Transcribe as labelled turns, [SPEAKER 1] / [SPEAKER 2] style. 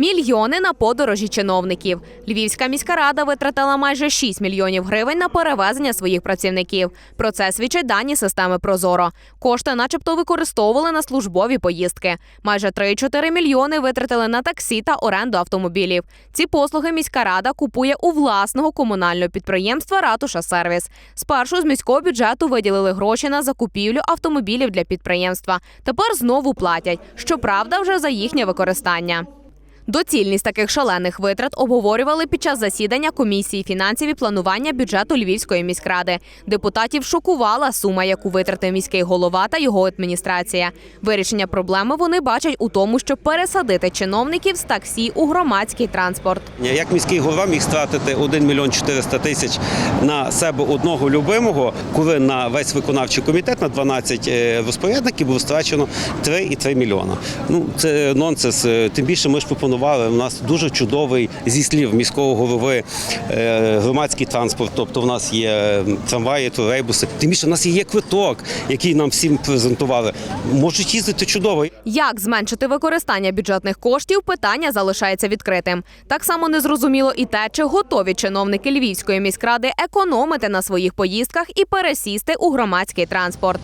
[SPEAKER 1] Мільйони на подорожі чиновників. Львівська міська рада витратила майже 6 мільйонів гривень на перевезення своїх працівників. Про це свідчать дані системи Прозоро. Кошти, начебто, використовували на службові поїздки. Майже 3-4 мільйони витратили на таксі та оренду автомобілів. Ці послуги міська рада купує у власного комунального підприємства Ратуша Сервіс. Спершу з міського бюджету виділили гроші на закупівлю автомобілів для підприємства. Тепер знову платять. Щоправда, вже за їхнє використання. Доцільність таких шалених витрат обговорювали під час засідання комісії фінансів і планування бюджету Львівської міськради. Депутатів шокувала сума, яку витратив міський голова та його адміністрація. Вирішення проблеми вони бачать у тому, щоб пересадити чиновників з таксі у громадський транспорт.
[SPEAKER 2] Як міський голова міг стратити 1 мільйон 400 тисяч на себе одного любимого, коли на весь виконавчий комітет на 12 е, розпорядників було страчено 3,3 мільйона. Ну це нонсенс. Е, Тим більше ми ж пропонували. У нас дуже чудовий зі слів міського голови е, громадський транспорт. Тобто в нас є трамваї, тролейбуси. Тим більше в нас є квиток, який нам всім презентували. Можуть їздити чудово.
[SPEAKER 1] Як зменшити використання бюджетних коштів, питання залишається відкритим. Так само незрозуміло і те, чи готові чиновники Львівської міськради економити на своїх поїздках і пересісти у громадський транспорт.